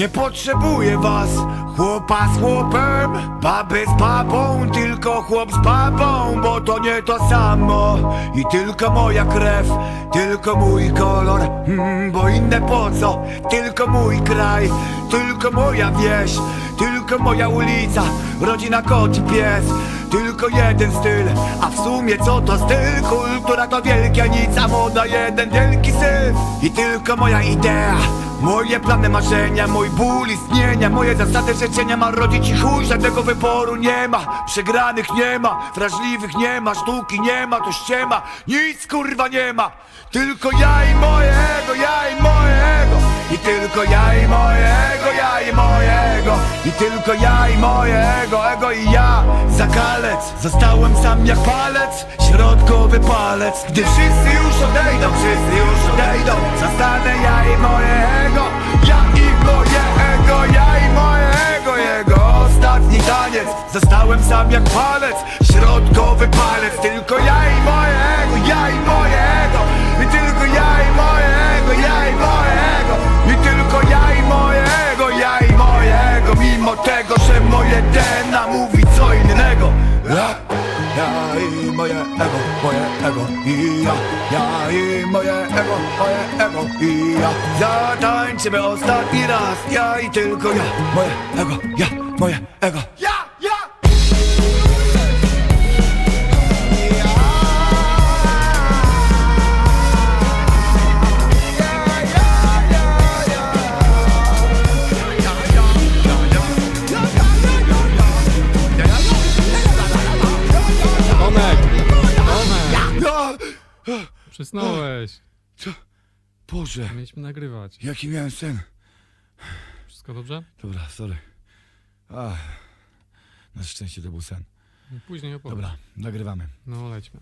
Nie potrzebuję was, chłopa z chłopem, baby z babą, tylko chłop z babą, bo to nie to samo. I tylko moja krew, tylko mój kolor, mm, bo inne po co? Tylko mój kraj, tylko moja wieś, tylko moja ulica, rodzina kot pies. Tylko jeden styl, a w sumie co to styl? Kultura to wielkia nica, moda jeden wielki syf. I tylko moja idea Moje plany, marzenia, mój ból istnienia. Moje zasady życzenia ma rodzić i chuj Żadnego wyboru nie ma. Przegranych nie ma, wrażliwych nie ma Sztuki nie ma, tu ściema Nic kurwa nie ma. Tylko ja i mojego, ja i mojego I tylko ja I tylko ja i mojego, ego i ja. Zakalec, zostałem sam jak palec. Środkowy palec. Gdy wszyscy już odejdą, wszyscy już odejdą. Zostanę ja i mojego Ja i mojego, ja i mojego Jego ostatni taniec. Zostałem sam jak palec. Środkowy palec. Tylko ja i mojego, ja ego, moje ego i ja. Ja i moje ego, moje ego i ja. Zatańczymy ostatni raz Ja i tylko ja, moje ego, ja, moje ego. Ja, Przysnąłeś. Boże, Mieliśmy nagrywać. jaki miałem sen Wszystko dobrze? Dobra, sorry Ach, Na szczęście to był sen Później opowiem. Dobra, nagrywamy No lećmy.